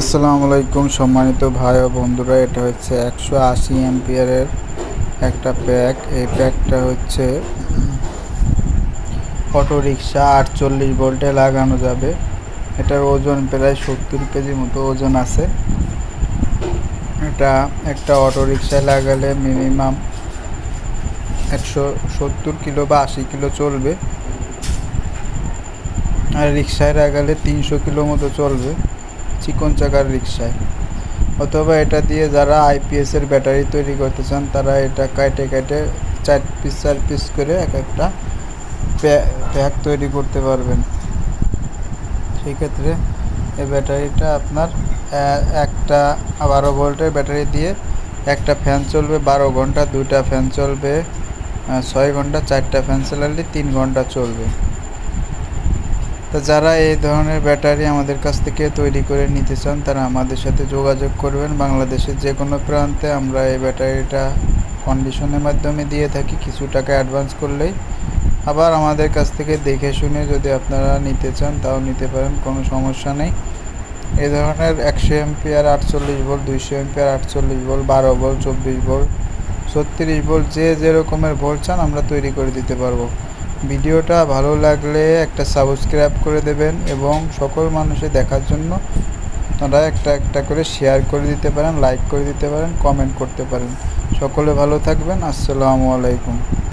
আসসালামু আলাইকুম সম্মানিত ভাই ও বন্ধুরা, এটা হচ্ছে একশো আশি এমপিয়ারের একটা প্যাক। এই প্যাকটা হচ্ছে অটো রিক্সা আটচল্লিশ ভোল্টে লাগানো যাবে। এটার ওজন প্রায় সত্তর কেজি মতো ওজন আছে। এটা একটা অটো রিক্সায় লাগালে মিনিমাম একশো সত্তর কিলো বা আশি কিলো চলবে। আর রিক্সায় লাগালে তিনশো কিলো মতো চলবে। চিকন চাকার রিক্সায় অথবা এটা দিয়ে যারা আইপিএসের ব্যাটারি তৈরি করতে চান, তারা এটা কাটে কাটে চার পিস চার পিস করে এক একটা প্যাক তৈরি করতে পারবেন। সেক্ষেত্রে এই ব্যাটারিটা আপনার একটা বারো ভোল্টের ব্যাটারি দিয়ে একটা ফ্যান চলবে বারো ঘণ্টা, দুইটা ফ্যান চলবে ছয় ঘণ্টা, চারটা ফ্যান চালালে তিন ঘণ্টা চলবে। তো যারা এই ধরনের ব্যাটারি আমাদের কাছ থেকে তৈরি করে নিতে চান, তারা আমাদের সাথে যোগাযোগ করবেন। বাংলাদেশের যে কোনো প্রান্তে আমরা এই ব্যাটারিটা কন্ডিশনের মাধ্যমে দিয়ে থাকি, কিছু টাকা অ্যাডভান্স করলেই। আবার আমাদের কাছ থেকে দেখে শুনে যদি আপনারা নিতে চান, তাও নিতে পারেন, কোনো সমস্যা নেই। এ ধরনের একশো এমপিআর আটচল্লিশ ভোল্ট, দুইশো এমপিআর আটচল্লিশ ভোল্ট, বারো ভোল্ট, চব্বিশ ভোল্ট, ছত্রিশ ভোল্ট, যে যে রকমের ভোল্ট চান আমরা তৈরি করে দিতে পারব। ভিডিওটা ভালো লাগলে একটা সাবস্ক্রাইব করে দেবেন এবং সকল মানুষে দেখার জন্য আপনারা একটা একটা করে শেয়ার করে দিতে পারেন লাইক করে দিতে পারেন কমেন্ট করতে পারেন। সকলে ভালো থাকবেন, আসসালামু আলাইকুম।